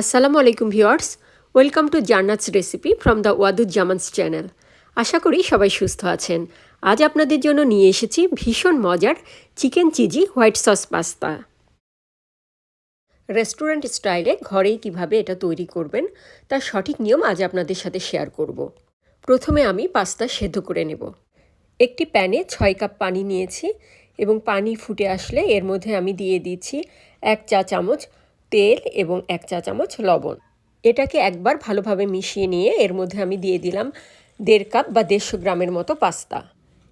আসসালামু আলাইকুম viewers, welcome to Jannat's recipe from the Wadud Zaman's channel. আশা করি সবাই সুস্থ আছেন। আজ আপনাদের জন্য নিয়ে এসেছি ভীষণ মজার chicken cheesy white sauce pasta. Restaurant স্টাইলে ঘরেই কীভাবে এটা তৈরি করবেন, তার সঠিক নিয়ম আজ আপনাদের সাথে শেয়ার করব। প্রথমে আমি পাস্তা সেদ্ধ করে নেব। একটি প্যানে ছয় কাপ পানি নিয়েছি এবং পানি ফুটে আসলে এর মধ্যে আমি দিয়ে দিচ্ছি এক চা চামচ তেল এবং এক চা চামচ লবণ। এটাকে একবার ভালোভাবে মিশিয়ে নিয়ে এর মধ্যে আমি দিয়ে দিলাম দেড় কাপ বা দেড়শো গ্রামের মতো পাস্তা।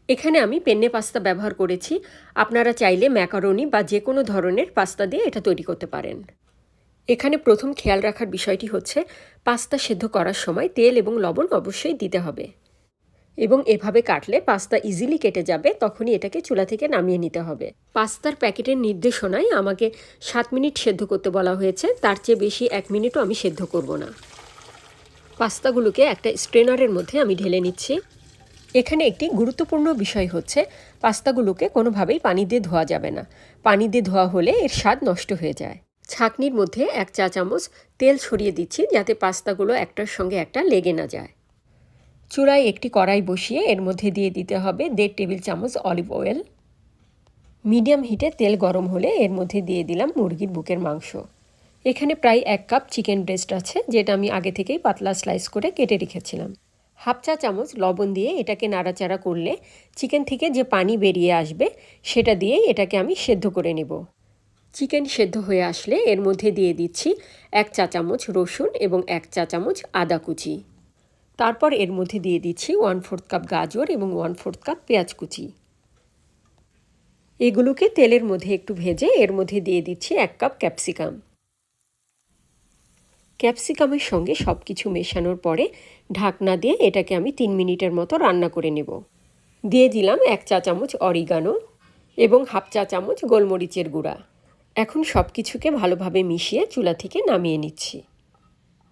এখানে আমি পেন্নে পাস্তা ব্যবহার করেছি। আপনারা চাইলে ম্যাকারনি বা যে কোনো ধরনের পাস্তা দিয়ে এটা তৈরি করতে পারেন। এখানে প্রথম খেয়াল রাখার বিষয়টি হচ্ছে, পাস্তা সেদ্ধ করার সময় তেল এবং লবণ অবশ্যই দিতে হবে। এবং এভাবে কাটলে পাস্তা ইজিলি কেটে যাবে, তখনই এটাকে চুলা থেকে নামিয়ে নিতে হবে। পাস্তার প্যাকেটের নির্দেশনায় আমাকে সাত মিনিট সেদ্ধ করতে বলা হয়েছে, তার চেয়ে বেশি এক মিনিটও আমি সেদ্ধ করব না। পাস্তাগুলোকে একটা স্ট্রেনারের মধ্যে আমি ঢেলে নিচ্ছি। এখানে একটি গুরুত্বপূর্ণ বিষয় হচ্ছে, পাস্তাগুলোকে কোনোভাবেই পানি দিয়ে ধোয়া যাবে না। পানি দিয়ে ধোয়া হলে এর স্বাদ নষ্ট হয়ে যায়। ছাঁকনির মধ্যে এক চা চামচ তেল ছড়িয়ে দিচ্ছি, যাতে পাস্তাগুলো একটার সঙ্গে একটা লেগে না যায়। চূড়ায় একটি কড়াই বসিয়ে এর মধ্যে দিয়ে দিতে হবে দেড় টেবিল চামচ অলিভ অয়েল। মিডিয়াম হিটে তেল গরম হলে এর মধ্যে দিয়ে দিলাম মুরগির বুকের মাংস। এখানে প্রায় এক কাপ চিকেন ব্রেস্ট আছে, যেটা আমি আগে থেকেই পাতলা স্লাইস করে কেটে রেখেছিলাম। হাফ চা চামচ লবণ দিয়ে এটাকে নাড়াচাড়া করলে চিকেন থেকে যে পানি বেরিয়ে আসবে, সেটা দিয়ে এটাকে আমি সেদ্ধ করে নেব। চিকেন সেদ্ধ হয়ে আসলে এর মধ্যে দিয়ে দিচ্ছি এক চা চামচ রসুন এবং এক চা চামচ আদা কুচি। তারপর এর মধ্যে দিয়ে দিচ্ছি ওয়ান ফোর্থ কাপ গাজর এবং ওয়ান ফোর্থ কাপ পেঁয়াজ কুচি। এগুলোকে তেলের মধ্যে একটু ভেজে এর মধ্যে দিয়ে দিচ্ছি এক কাপ ক্যাপসিকাম ক্যাপসিকামের সঙ্গে সব কিছু মেশানোর পরে ঢাকনা দিয়ে এটাকে আমি তিন মিনিটের মতো রান্না করে নেব। দিয়ে দিলাম এক চা চামচ অরিগানো এবং হাফ চা চামচ গোলমরিচের গুঁড়া। এখন সব কিছুকে ভালোভাবে মিশিয়ে চুলা থেকে নামিয়ে নিচ্ছি।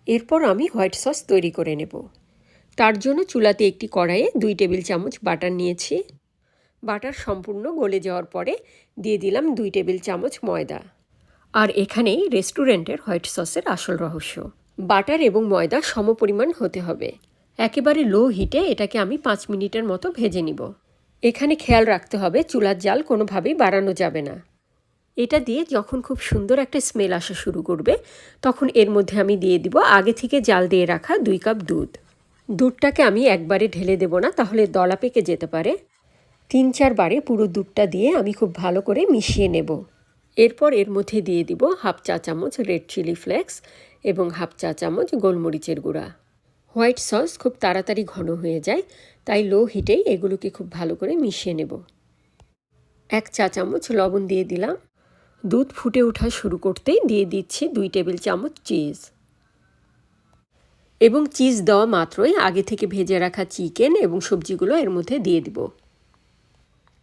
এরপর আমি হোয়াইট সস তৈরি করে নেব। তার জন্য চুলাতে একটি কড়াইয়ে দুই টেবিল চামচ বাটার নিয়েছি। বাটার সম্পূর্ণ গলে যাওয়ার পরে দিয়ে দিলাম দুই টেবিল চামচ ময়দা। আর এখানেই রেস্টুরেন্টের হোয়াইট সসের আসল রহস্য। বাটার এবং ময়দা সমপরিমাণ হতে হবে। একেবারে লো হিটে এটাকে আমি পাঁচ মিনিটের মতো ভেজে নিব। এখানে খেয়াল রাখতে হবে চুলার জাল কোনোভাবেই বাড়ানো যাবে না। এটা দিয়ে যখন খুব সুন্দর একটা স্মেল আসা শুরু করবে, তখন এর মধ্যে আমি দিয়ে দিব আগে থেকে জাল দিয়ে রাখা দুই কাপ দুধ। দুধটাকে আমি একবারে ঢেলে দেব না, তাহলে দলা পেকে যেতে পারে। তিন চারবারে পুরো দুধটা দিয়ে আমি খুব ভালো করে মিশিয়ে নেব। এরপর এর মধ্যে দিয়ে দিব হাফ চা চামচ রেড চিলি ফ্লেক্স এবং হাফ চা চামচ গোলমরিচের গুঁড়া। হোয়াইট সস খুব তাড়াতাড়ি ঘন হয়ে যায়, তাই লো হিটেই এগুলোকে খুব ভালো করে মিশিয়ে নেব। এক চা চামচ লবণ দিয়ে দিলাম। দুধ ফুটে ওঠা শুরু করতেই দিয়ে দিচ্ছি দুই টেবিল চামচ চিজ। এবং চিজ দেওয়া মাত্রই আগে থেকে ভেজে রাখা চিকেন এবং সবজিগুলো এর মধ্যে দিয়ে দিব।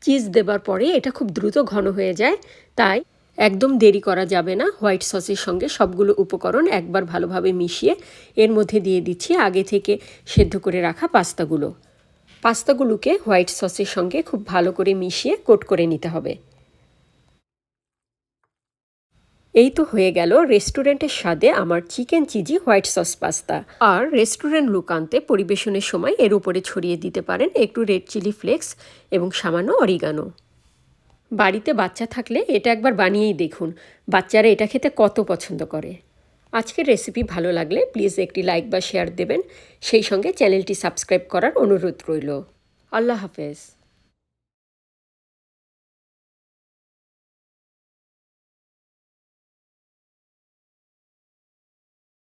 চিজ দেবার পরে এটা খুব দ্রুত ঘন হয়ে যায়, তাই একদম দেরি করা যাবে না। হোয়াইট সসের সঙ্গে সবগুলো উপকরণ একবার ভালোভাবে মিশিয়ে এর মধ্যে দিয়ে দিচ্ছি আগে থেকে সেদ্ধ করে রাখা পাস্তাগুলো। পাস্তাগুলোকে হোয়াইট সসের সঙ্গে খুব ভালো করে মিশিয়ে কোট করে নিতে হবে। এই তো হয়ে গেল রেস্টুরেন্টের স্বাদে আমার chicken cheesy white sauce pasta. আর রেস্টুরেন্ট লুক আনতে পরিবেশনের সময় এর উপরে ছড়িয়ে দিতে পারেন একটু রেড চিলি ফ্লেক্স এবং সামান্য অরিগানো। বাড়িতে বাচ্চা থাকলে এটা একবার বানিয়েই দেখুন। বাচ্চারা এটা খেতে কত পছন্দ করে। আজকের রেসিপি ভালো লাগলে প্লিজ একটি লাইক বা শেয়ার দেবেন। সেই সঙ্গে চ্যানেলটি সাবস্ক্রাইব করার অনুরোধ রইল। আল্লাহ হাফেজ।